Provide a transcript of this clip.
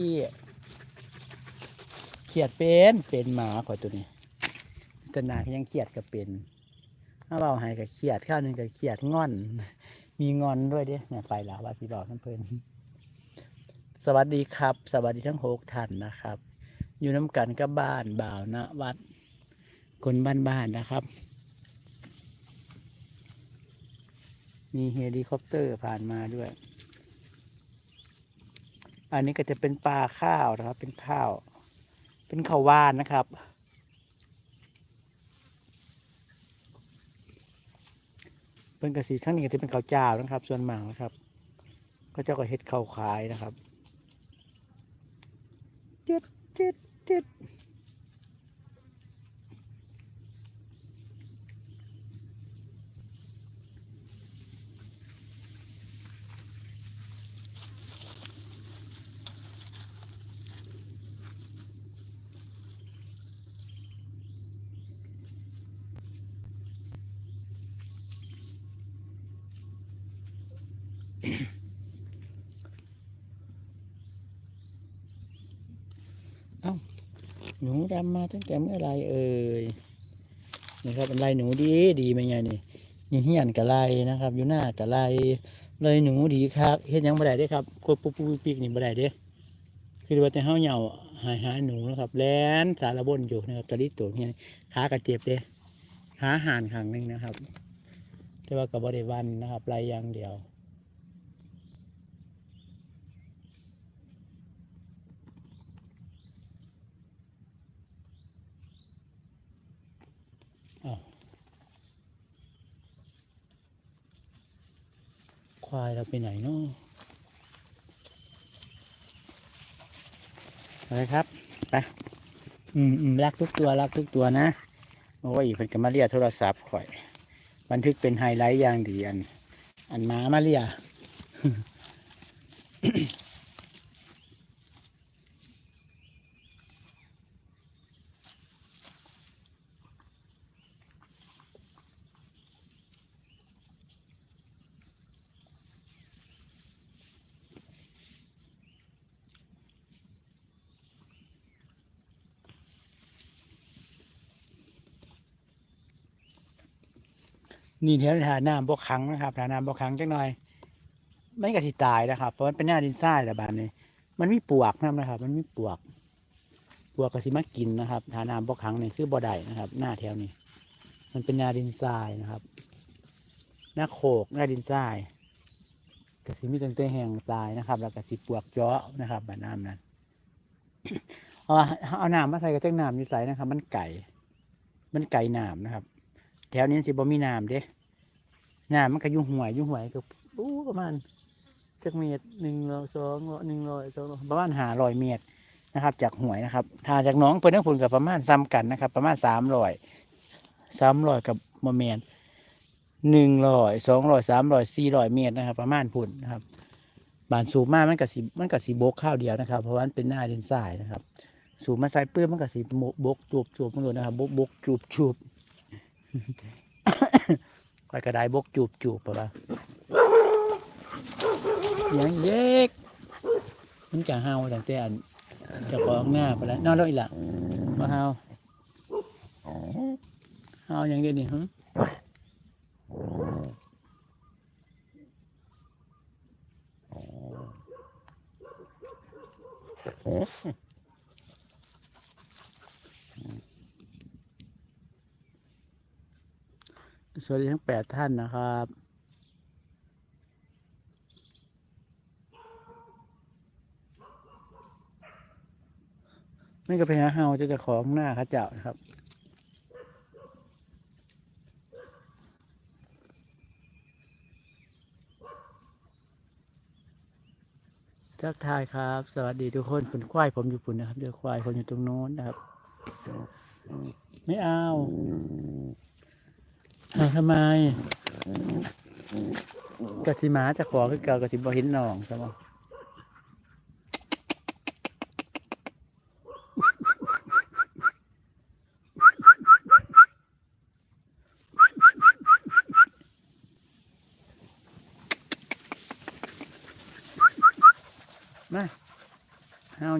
ที่เขียดเป็นเป็นหมาขอตัวนี้ตนาก็ยังเขียดก็เป็นถ้าเราใหายกับเขียดข้าวหนึ่งกับเขียดงอน มีงอนด้วยเด้เนี่ยไปแล้วว่าสีบอกน้ำเพลินสวัสดีครับ สวัสดีทั้งหกท่านนะครับ อยู่น้ำกันกับบ้านบ่าวนะวัดคนบ้านๆนะครับ มีเฮลิคอปเตอร์ผ่านมาด้วย อันนี้ก็จะเป็นปลาข้าวนะครับ เป็นข้าว เป็นข้าวว่านนะครับ เป็นกระสีข้างนี้ก็จะเป็นข้าวเจ้านะครับ ส่วนมากนะครับ ก็จะก็เฮ็ดข้าวขายนะครับเจ็ดเจ็ดเจ็ด หนูดำมาตั้งแต่เมื่อไรเอ่ยนี่ครับเป็นลายหนูดีดีไหมไงนี่อยู่เฮียนกับลนะครับ อยู่หน้ากับลเลยหนูดีครับเฮ็ดยังบ่ได้เด้ครับกดปุ๊บปุ๊บปุ๊บปิ๊กนี่บ่ได้เด้คือว่าแต่เฮาเหยาหายหาหนูนะครับแลนสารบนอยู่นะครับตะลิตัวเฮียขากระเจ็บเด้ขาห่านข้างหนึงนะครับ แต่ว่าก็บ่ได้วันนะครับลายอย่างเดียว ควายเราไปไหนเนาะไปครับ ไป อืมอืมรักทุกตัวรักทุกตัวนะโอ้ยเพิ่นก็มาเรียโทรศัพท์ข่อย บันทึกเป็นไฮไลท์อย่างดีอัน อันม้ามาเรีย นี่เดี๋ยวทาน้ำบกขังนะครับทาน้ำบกขังจังหน่อยไม่กระสิตายนะครับเพราะมันเป็นหน้าดินทรายแต่บานนี้มันมีปวกนะครับนะครับ มันมีปวก ปวกกระสิมากินนะครับทาน้ำบกขังนี่คือบ่อใดนะครับ หน้าแถวนี้ มันเป็นหน้าดินทรายนะครับ หน้าโขกหน้าดินทรายกระสิมีตั้งแต่แห้งตายนะครับ แล้วกระสิปวกเจาะนะครับแบบน้ำนั้นเอาเอาน้ำมาใส่กระเจ้งน้ำอยู่ใส่นะครับ มันไก่ มันไก่น้ำนะครับ แถวนี้สิบ่มีน้ำเด้น้ำมันก็ยุ่งหวยยุ่งหวยก็อู้ประมาณจักเมตรหนึ่งร้อยสองร้อยหนึ่งร้อยสองร้อยประมาณหาร้อยเมตรนะครับ จากหวยนะครับถ้าจากน้องเพิ่นทั้งผลกับประมาณซ้ำกันนะครับ ประมาณสามร้อยสามร้อยกับโมเมนหนึ่งร้อยสองร้อยสามร้อยสี่ร้อยเมตรนะครับ ประมาณพุ่นนะครับบานสูบมากมันกับสีมันกับสีบกข้าวเดียวนะครับ เพราะว่ามันเป็นหน้าดินทรายนะครับ สูบมาใส่เปื้อนมันกับสีบกจูบจูบมันเลยนะครับบกบกจูบจูบ ไปกระไดบกจูบจูบปะวะยังเด็กมันกะเฮาแต่แต่อันเจะของหน้าไปแล้วนอนแล้วอีกละมาเฮาเฮาอย่างเดียวนี่ฮะ สวัสดีทั้งแปดท่านนะครับนี่ก็ไปหาเฮาจะจะของหน้าข้าเจ้านะครับทักทายครับ สวัสดีทุกคนคุณควายผมอยู่ปุ่นนะครับเดี๋ยวควายคนอยู่ตรงโน้นนะครับ ไม่เอา ทำไมกะสิหมาจะขอคือเก่ากะสิบ่เหินนองใช่ไหมมา